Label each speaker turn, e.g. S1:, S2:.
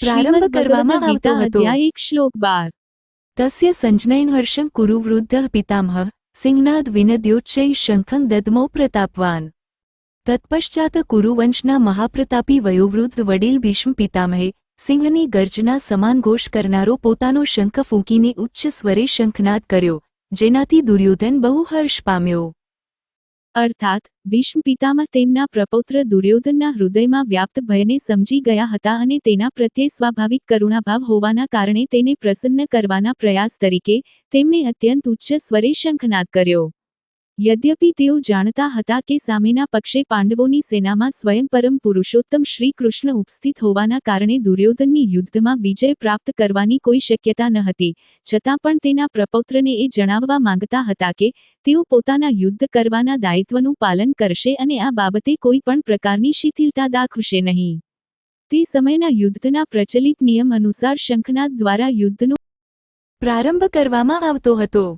S1: પ્રારંભ કરવામાં આવતો હતો.
S2: એક શ્લોક બાર.
S1: તસ્ય સંજનયન હર્ષં કુરુ વૃદ્ધ પિતામહ સિંહનાદ વિનદ્યોચ્ચય શંખં દદમો પ્રતાપવાન. તત્પશ્ચાત કુરુવંશના મહાપ્રતાપી વયોવૃદ્ધ વડીલ ભીષ્મ પિતામહે સિંહની ગર્જના સમાન ઘોષ કરનારો પોતાનો શંખ ફૂંકીને ઉચ્ચ સ્વરે શંખનાદ કર્યો જેનાથી દુર્યોધન બહુ હર્ષ પામ્યો.
S2: અર્થાત, ભીષ્મ પિતામહ તેમના પ્રપૌત્ર દુર્યોધનના હૃદયમાં વ્યાપ્ત ભયને સમજી ગયા હતા અને તેના પ્રત્યે સ્વાભાવિક કરુણાભાવ હોવાના કારણે તેને પ્રસન્ન કરવાના પ્રયાસ તરીકે તેમણે અત્યંત ઉચ્ચ સ્વરે શંખનાદ કર્યો. યદ્યપિ તેઓ જાણતા હતા કે સામેના પક્ષે પાંડવોની સેનામાં સ્વયં પરમ પુરુષોત્તમ શ્રી કૃષ્ણ ઉપસ્થિત હોવાના કારણે દુર્યોધનની યુદ્ધમાં વિજય પ્રાપ્ત કરવાની કોઈ શક્યતા ન હતી. છતાં પણ તેના પ્રપૌત્રને એ જણાવવા માંગતા હતા કે, તેઓ પોતાના યુદ્ધ કરવાના દાયિત્વનું પાલન કરશે અને આ બાબતે કોઈ પણ પ્રકારની શિથિલતા દાખવશે નહીં. તે સમયના યુદ્ધના પ્રચલિત નિયમ અનુસાર શંખનાદ દ્વારા યુદ્ધનો
S1: પ્રારંભ કરવામાં આવતો હતો.